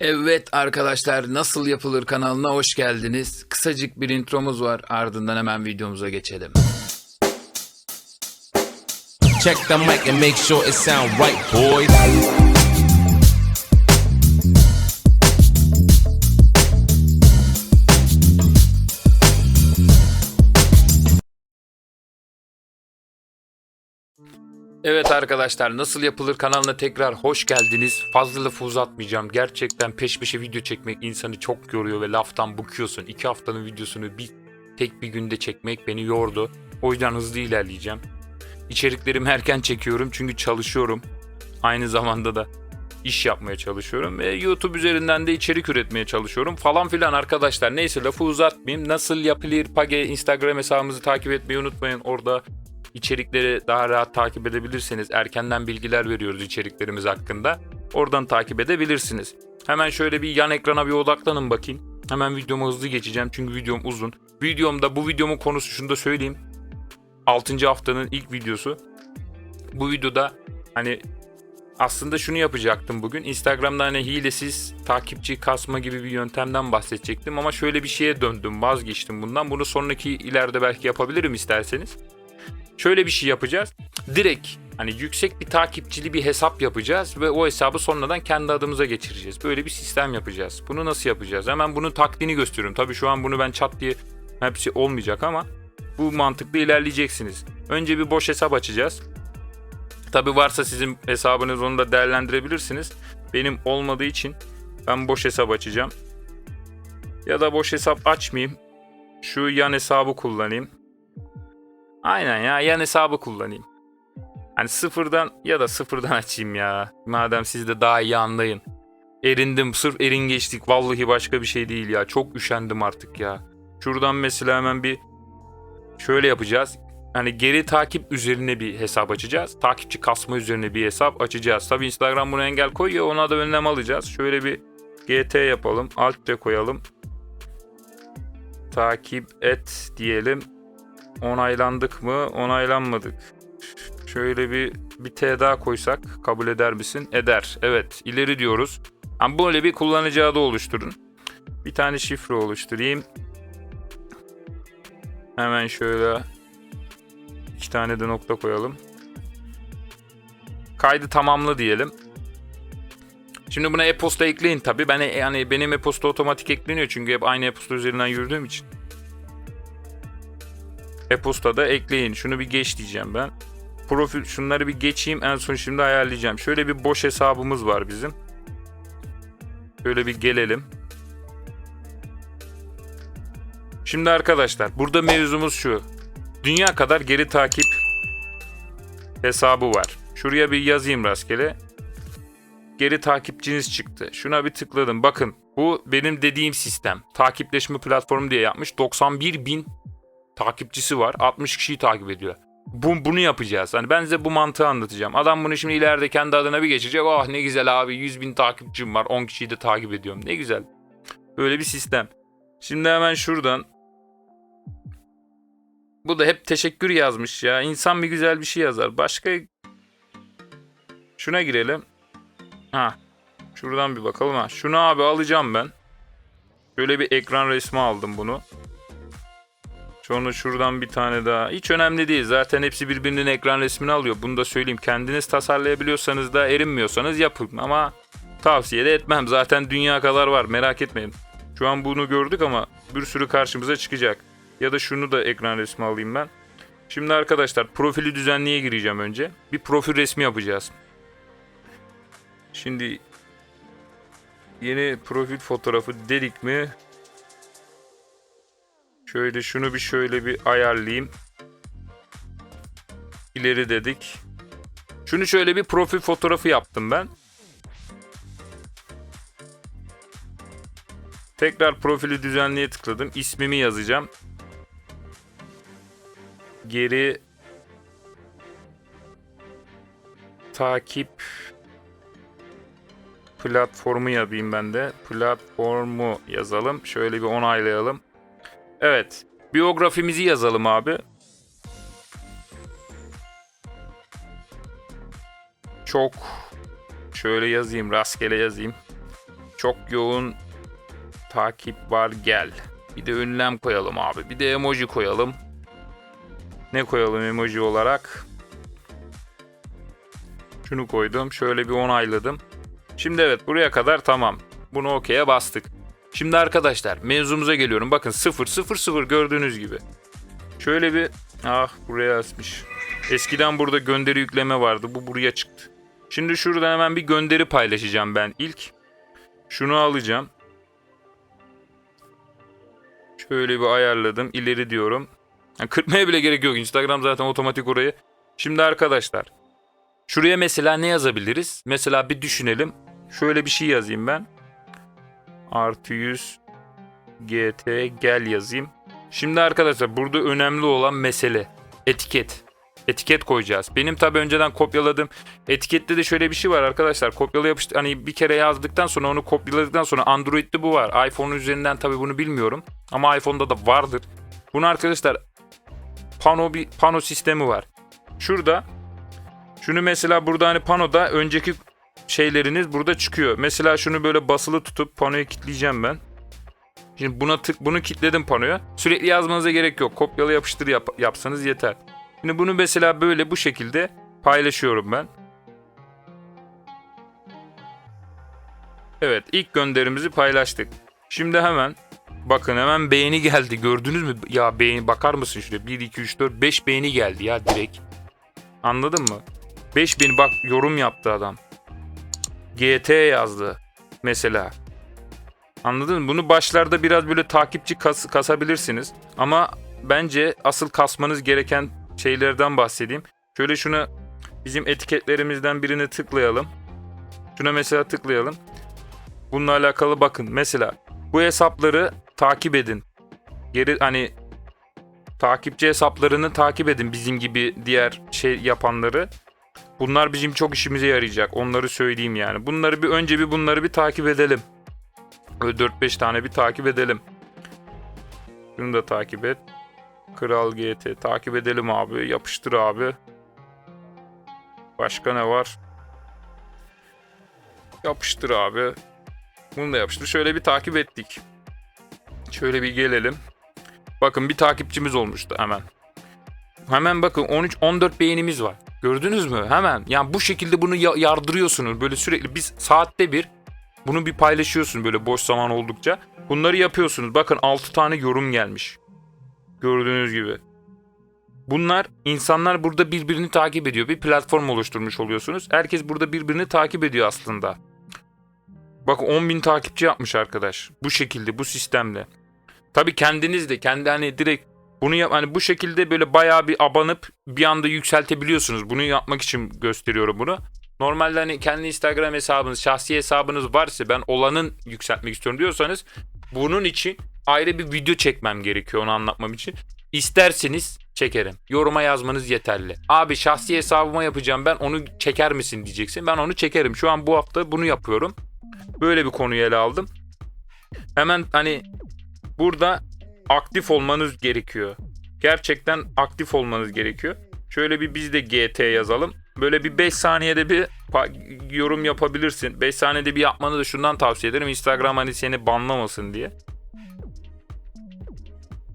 Evet arkadaşlar nasıl yapılır kanalına hoş geldiniz. Kısacık bir intromuz var ardından hemen videomuza geçelim. Check the mic and make sure it sound right, boys. Evet arkadaşlar nasıl yapılır kanalına tekrar hoş geldiniz. Fazla lafı uzatmayacağım. Gerçekten peş peşe video çekmek insanı çok yoruyor ve laftan bıkıyorsun. İki haftanın videosunu bir tek bir günde çekmek beni yordu. O yüzden hızlı ilerleyeceğim. İçeriklerimi erken çekiyorum çünkü çalışıyorum. Aynı zamanda da iş yapmaya çalışıyorum ve YouTube üzerinden de içerik üretmeye çalışıyorum falan filan arkadaşlar. Neyse lafı uzatmayayım. Nasıl yapılır Page Instagram hesabımızı takip etmeyi unutmayın. Orada içerikleri daha rahat takip edebilirsiniz. Erkenden bilgiler veriyoruz içeriklerimiz hakkında. Oradan takip edebilirsiniz. Hemen şöyle bir yan ekrana bir odaklanın bakayım. Hemen videomu hızlı geçeceğim çünkü videom uzun. Videomda bu videomun konusu şunu da söyleyeyim. 6. haftanın ilk videosu. Bu videoda hani aslında şunu yapacaktım bugün. Instagram'da hani hilesiz takipçi kasma gibi bir yöntemden bahsedecektim ama şöyle bir şeye döndüm, vazgeçtim bundan. Bunu sonraki ileride belki yapabilirim isterseniz. Şöyle bir şey yapacağız. Direkt hani yüksek bir takipçili bir hesap yapacağız ve o hesabı sonradan kendi adımıza geçireceğiz. Böyle bir sistem yapacağız. Bunu nasıl yapacağız? Hemen bunun taktiğini gösteriyorum. Tabii şu an bunu ben çat diye hepsi olmayacak ama bu mantıklı ilerleyeceksiniz. Önce bir boş hesap açacağız. Tabi varsa sizin hesabınız onu da değerlendirebilirsiniz. Benim olmadığı için ben boş hesap açacağım. Ya da boş hesap açmayayım. Şu yan hesabı kullanayım. Aynen ya yan hesabı kullanayım. Hani sıfırdan ya da sıfırdan açayım ya. Madem siz de daha iyi anlayın. Erindim sırf erin geçtik. Vallahi başka bir şey değil ya. Çok üşendim artık ya. Şuradan mesela hemen bir şöyle yapacağız hani geri takip üzerine bir hesap açacağız. Takipçi kasma üzerine bir hesap açacağız. Tabi Instagram buna engel koyuyor. Ona da önlem alacağız. Şöyle bir GT yapalım. Alt koyalım. Takip et diyelim. Onaylandık mı? Onaylanmadık. Şöyle bir bir T daha koysak kabul eder misin? Eder. Evet. ileri diyoruz. Yani böyle bir kullanıcı adı oluşturun. Bir tane şifre oluşturayım. Hemen şöyle İki tane de nokta koyalım. Kaydı tamamla diyelim. Şimdi buna e-posta ekleyin tabi. Ben e- yani benim e-posta otomatik ekleniyor çünkü hep aynı e-posta üzerinden yürüdüğüm için. E-posta da ekleyin. Şunu bir geç diyeceğim ben. Profil şunları bir geçeyim en son şimdi ayarlayacağım. Şöyle bir boş hesabımız var bizim. Şöyle bir gelelim. Şimdi arkadaşlar burada mevzumuz şu. Dünya kadar geri takip hesabı var. Şuraya bir yazayım rastgele. Geri takipçiniz çıktı. Şuna bir tıkladım. Bakın bu benim dediğim sistem. Takipleşme platformu diye yapmış. 91 bin takipçisi var. 60 kişiyi takip ediyor. Bu, bunu yapacağız. Hani ben size bu mantığı anlatacağım. Adam bunu şimdi ileride kendi adına bir geçecek. Oh ne güzel abi 100 bin takipçim var. 10 kişiyi de takip ediyorum. Ne güzel. Böyle bir sistem. Şimdi hemen şuradan bu da hep teşekkür yazmış ya. İnsan bir güzel bir şey yazar. Başka şuna girelim. Ha. Şuradan bir bakalım ha. Şunu abi alacağım ben. Şöyle bir ekran resmi aldım bunu. Sonra şuradan bir tane daha. Hiç önemli değil. Zaten hepsi birbirinin ekran resmini alıyor. Bunu da söyleyeyim. Kendiniz tasarlayabiliyorsanız da erinmiyorsanız yapın. Ama tavsiye de etmem. Zaten dünya kadar var. Merak etmeyin. Şu an bunu gördük ama bir sürü karşımıza çıkacak. Ya da şunu da ekran resmi alayım ben. Şimdi arkadaşlar profili düzenliğe gireceğim önce. Bir profil resmi yapacağız. Şimdi yeni profil fotoğrafı dedik mi? Şöyle şunu bir şöyle bir ayarlayayım. İleri dedik. Şunu şöyle bir profil fotoğrafı yaptım ben. Tekrar profili düzenliğe tıkladım. İsmimi yazacağım geri takip platformu yazayım ben de. Platformu yazalım. Şöyle bir onaylayalım. Evet. Biyografimizi yazalım abi. Çok şöyle yazayım, rastgele yazayım. Çok yoğun takip var gel. Bir de ünlem koyalım abi. Bir de emoji koyalım. Ne koyalım emoji olarak? Şunu koydum. Şöyle bir onayladım. Şimdi evet buraya kadar tamam. Bunu okey'e bastık. Şimdi arkadaşlar mevzumuza geliyorum. Bakın 0 0 0 gördüğünüz gibi. Şöyle bir ah buraya asmış. Eskiden burada gönderi yükleme vardı. Bu buraya çıktı. Şimdi şuradan hemen bir gönderi paylaşacağım ben ilk. Şunu alacağım. Şöyle bir ayarladım. İleri diyorum. Yani kırpmaya bile gerek yok. Instagram zaten otomatik orayı. Şimdi arkadaşlar. Şuraya mesela ne yazabiliriz? Mesela bir düşünelim. Şöyle bir şey yazayım ben. Artı 100 GT gel yazayım. Şimdi arkadaşlar burada önemli olan mesele etiket. Etiket koyacağız. Benim tabi önceden kopyaladığım etikette de şöyle bir şey var arkadaşlar. Kopyala yapıştı hani bir kere yazdıktan sonra onu kopyaladıktan sonra Android'de bu var. iPhone üzerinden tabi bunu bilmiyorum. Ama iPhone'da da vardır. Bunu arkadaşlar pano bir pano sistemi var. Şurada şunu mesela burada hani panoda önceki şeyleriniz burada çıkıyor. Mesela şunu böyle basılı tutup panoya kilitleyeceğim ben. Şimdi buna tık bunu kilitledim panoya. Sürekli yazmanıza gerek yok. Kopyala yapıştır yap, yapsanız yeter. Şimdi bunu mesela böyle bu şekilde paylaşıyorum ben. Evet ilk gönderimizi paylaştık. Şimdi hemen bakın hemen beğeni geldi gördünüz mü? Ya beğeni bakar mısın şuraya 1 2 3 4 5 beğeni geldi ya direkt. Anladın mı? 5 beğeni bak yorum yaptı adam. GT yazdı mesela. Anladın mı? Bunu başlarda biraz böyle takipçi kas- kasabilirsiniz. Ama bence asıl kasmanız gereken şeylerden bahsedeyim. Şöyle şunu bizim etiketlerimizden birine tıklayalım. Şuna mesela tıklayalım. Bununla alakalı bakın. Mesela bu hesapları takip edin. Geri hani takipçi hesaplarını takip edin bizim gibi diğer şey yapanları. Bunlar bizim çok işimize yarayacak. Onları söyleyeyim yani. Bunları bir önce bir bunları bir takip edelim. Böyle 4-5 tane bir takip edelim. Şunu da takip et. Kral GT takip edelim abi. Yapıştır abi. Başka ne var? Yapıştır abi. Bunu da yapıştır. Şöyle bir takip ettik. Şöyle bir gelelim. Bakın bir takipçimiz olmuştu hemen. Hemen bakın 13 14 beğenimiz var. Gördünüz mü? Hemen. Yani bu şekilde bunu ya- yardırıyorsunuz. Böyle sürekli biz saatte bir bunu bir paylaşıyorsun böyle boş zaman oldukça. Bunları yapıyorsunuz. Bakın 6 tane yorum gelmiş. Gördüğünüz gibi. Bunlar insanlar burada birbirini takip ediyor. Bir platform oluşturmuş oluyorsunuz. Herkes burada birbirini takip ediyor aslında. Bak 10.000 takipçi yapmış arkadaş. Bu şekilde, bu sistemle. Tabii kendiniz de kendi hani direkt bunu yap hani bu şekilde böyle bayağı bir abanıp bir anda yükseltebiliyorsunuz. Bunu yapmak için gösteriyorum bunu. Normalde hani kendi Instagram hesabınız, şahsi hesabınız varsa ben olanın yükseltmek istiyorum diyorsanız bunun için ayrı bir video çekmem gerekiyor onu anlatmam için. İsterseniz çekerim. Yoruma yazmanız yeterli. Abi şahsi hesabıma yapacağım ben onu çeker misin diyeceksin. Ben onu çekerim. Şu an bu hafta bunu yapıyorum. Böyle bir konuyu ele aldım. Hemen hani burada aktif olmanız gerekiyor. Gerçekten aktif olmanız gerekiyor. Şöyle bir biz de GT yazalım. Böyle bir 5 saniyede bir yorum yapabilirsin. 5 saniyede bir yapmanı da şundan tavsiye ederim. Instagram hani seni banlamasın diye.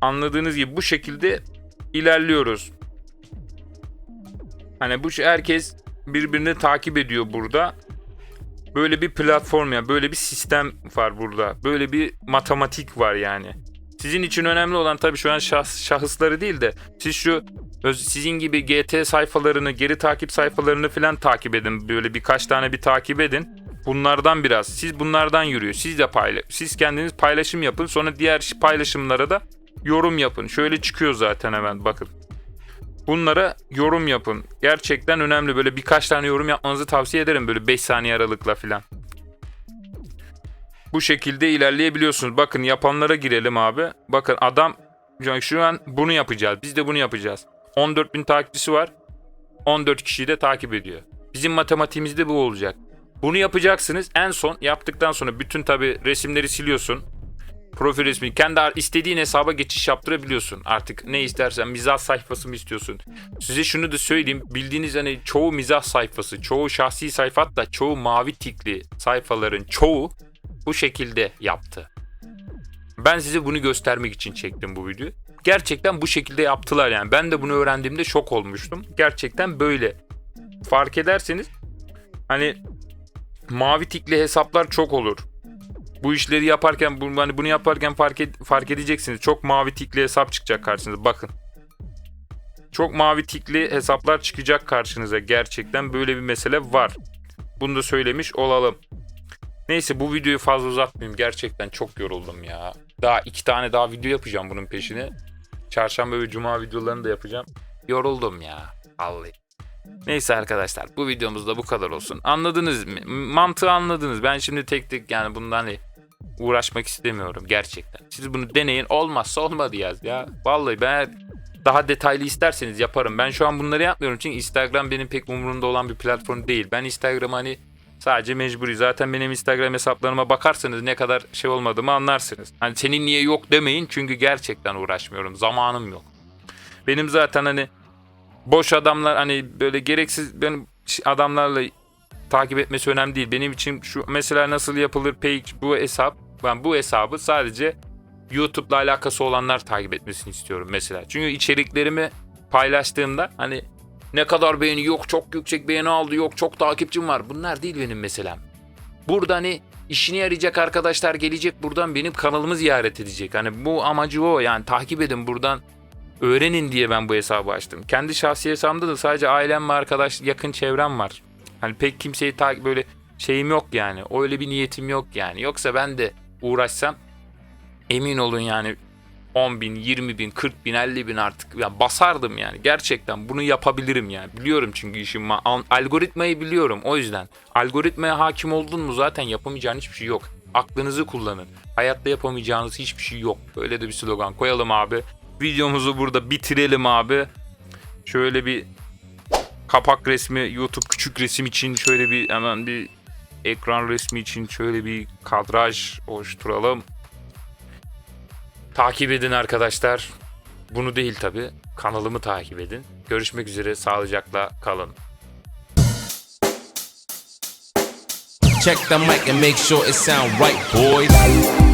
Anladığınız gibi bu şekilde ilerliyoruz. Hani bu herkes birbirini takip ediyor burada. Böyle bir platform ya, böyle bir sistem var burada. Böyle bir matematik var yani. Sizin için önemli olan tabii şu an şahs, şahısları değil de siz şu öz- sizin gibi GT sayfalarını, geri takip sayfalarını falan takip edin. Böyle birkaç tane bir takip edin. Bunlardan biraz. Siz bunlardan yürüyor. Siz de paylaş. Siz kendiniz paylaşım yapın. Sonra diğer paylaşımlara da yorum yapın. Şöyle çıkıyor zaten hemen bakın. Bunlara yorum yapın. Gerçekten önemli. Böyle birkaç tane yorum yapmanızı tavsiye ederim. Böyle 5 saniye aralıkla falan. Bu şekilde ilerleyebiliyorsunuz. Bakın yapanlara girelim abi. Bakın adam şu an bunu yapacağız. Biz de bunu yapacağız. 14 bin takipçisi var. 14 kişiyi de takip ediyor. Bizim matematiğimizde bu olacak. Bunu yapacaksınız. En son yaptıktan sonra bütün tabi resimleri siliyorsun. Profil resmi kendi istediğin hesaba geçiş yaptırabiliyorsun. Artık ne istersen mizah sayfası mı istiyorsun? Size şunu da söyleyeyim. Bildiğiniz hani çoğu mizah sayfası, çoğu şahsi sayfa hatta çoğu mavi tikli sayfaların çoğu bu şekilde yaptı. Ben size bunu göstermek için çektim bu videoyu. Gerçekten bu şekilde yaptılar yani. Ben de bunu öğrendiğimde şok olmuştum. Gerçekten böyle. Fark ederseniz hani mavi tikli hesaplar çok olur. Bu işleri yaparken bu, hani bunu yaparken fark, ed- fark edeceksiniz. Çok mavi tikli hesap çıkacak karşınıza. Bakın. Çok mavi tikli hesaplar çıkacak karşınıza. Gerçekten böyle bir mesele var. Bunu da söylemiş olalım. Neyse bu videoyu fazla uzatmayayım. Gerçekten çok yoruldum ya. Daha iki tane daha video yapacağım bunun peşine. Çarşamba ve cuma videolarını da yapacağım. Yoruldum ya. Vallahi. Neyse arkadaşlar bu videomuzda bu kadar olsun. Anladınız mı? Mantığı anladınız. Ben şimdi tek tek yani bundan hani uğraşmak istemiyorum gerçekten. Siz bunu deneyin. Olmazsa olmadı yaz ya. Vallahi ben daha detaylı isterseniz yaparım. Ben şu an bunları yapmıyorum çünkü Instagram benim pek umurumda olan bir platform değil. Ben Instagram hani sadece mecburi. Zaten benim Instagram hesaplarıma bakarsanız ne kadar şey olmadığımı anlarsınız. Hani senin niye yok demeyin çünkü gerçekten uğraşmıyorum. Zamanım yok. Benim zaten hani boş adamlar hani böyle gereksiz benim adamlarla takip etmesi önemli değil. Benim için şu mesela nasıl yapılır page bu hesap ben bu hesabı sadece YouTube'la alakası olanlar takip etmesini istiyorum mesela. Çünkü içeriklerimi paylaştığımda hani ne kadar beğeni yok çok yüksek beğeni aldı yok çok takipçim var. Bunlar değil benim meselem. Burada hani işine yarayacak arkadaşlar gelecek buradan benim kanalımı ziyaret edecek. Hani bu amacı o yani takip edin buradan öğrenin diye ben bu hesabı açtım. Kendi şahsi hesabımda da sadece ailem ve arkadaş yakın çevrem var. Hani pek kimseyi takip böyle şeyim yok yani. Öyle bir niyetim yok yani. Yoksa ben de uğraşsam emin olun yani 10 bin, 20 bin, 40 bin, 50 bin artık ya basardım yani. Gerçekten bunu yapabilirim yani. Biliyorum çünkü işim ma- al- algoritmayı biliyorum o yüzden. Algoritmaya hakim oldun mu zaten yapamayacağın hiçbir şey yok. Aklınızı kullanın. Hayatta yapamayacağınız hiçbir şey yok. Böyle de bir slogan koyalım abi. Videomuzu burada bitirelim abi. Şöyle bir kapak resmi YouTube küçük resim için şöyle bir hemen bir ekran resmi için şöyle bir kadraj oluşturalım. Takip edin arkadaşlar. Bunu değil tabi. Kanalımı takip edin. Görüşmek üzere. Sağlıcakla kalın. Check the mic and make sure it sound right, boys.